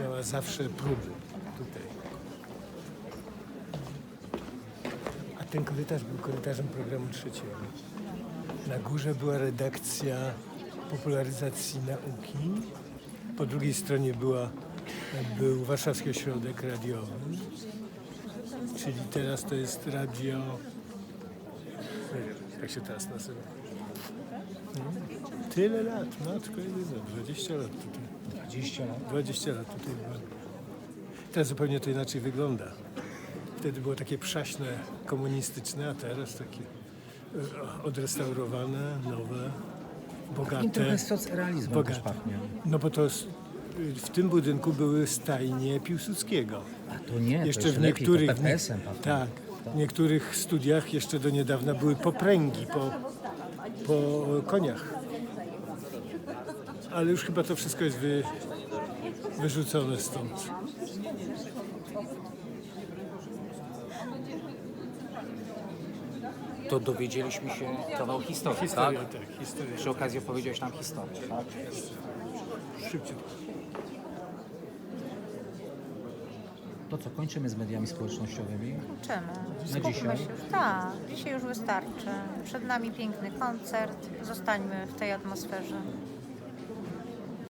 Miała zawsze próby tutaj. A ten korytarz był korytarzem programu trzeciego. Na górze była redakcja popularyzacji nauki. Po drugiej stronie była, był Warszawski Ośrodek Radiowy. Czyli teraz to jest radio... Jak się teraz nazywa. No, Tyle lat, matko jedyna, 20 lat tutaj. 20 lat. 20 lat tutaj byłem. Teraz zupełnie to inaczej wygląda. Wtedy było takie przaśne, komunistyczne, a teraz takie e, odrestaurowane, nowe, bogate. trochę socrealizmem Bogate. pachnie. No bo to w tym budynku były stajnie Piłsudskiego. A to nie, Jeszcze to w niektórych, lepiej, to tak, w niektórych studiach jeszcze do niedawna były popręgi po, po koniach. Ale już chyba to wszystko jest wy, wyrzucone stąd. To dowiedzieliśmy się kawał historii, Historia, tak? tak, historia. Przy okazji opowiedziałeś nam historię, tak? Szybciej. To co, kończymy z mediami społecznościowymi? Na Skupmy dzisiaj? się już. Tak, dzisiaj już wystarczy. Przed nami piękny koncert. Zostańmy w tej atmosferze.